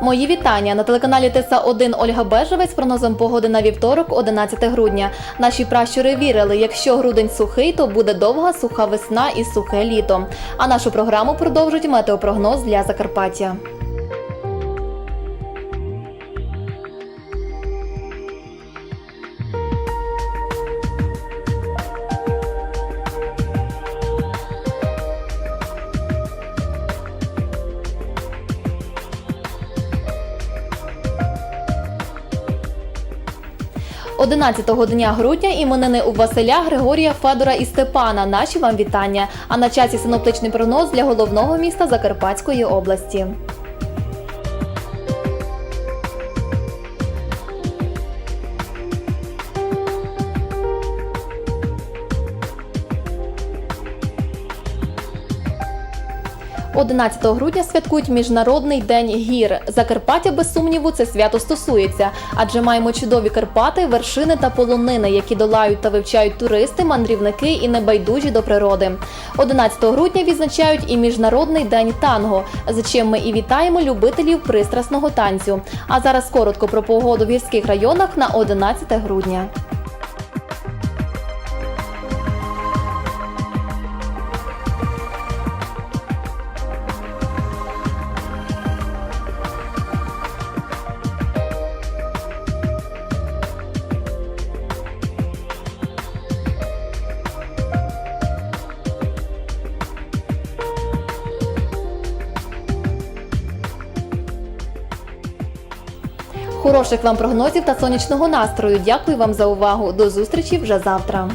Мої вітання на телеканалі ТСА 1 Ольга Бежевець прогнозом погоди на вівторок, 11 грудня. Наші пращури вірили, якщо грудень сухий, то буде довга суха весна і сухе літо. А нашу програму продовжить метеопрогноз для Закарпаття. Одинадцятого дня грудня іменини у Василя, Григорія, Федора і Степана. Наші вам вітання. А на часі синоптичний прогноз для головного міста Закарпатської області. – 11 грудня святкують Міжнародний день гір. Закарпаття, без сумніву, це свято стосується, адже маємо чудові Карпати, вершини та полонини, які долають та вивчають туристи, мандрівники і небайдужі до природи. 11 грудня відзначають і Міжнародний день танго, за чим ми і вітаємо любителів пристрасного танцю. А зараз коротко про погоду в гірських районах на 11 грудня. Хороших вам прогнозів та сонячного настрою. Дякую вам за увагу. До зустрічі вже завтра.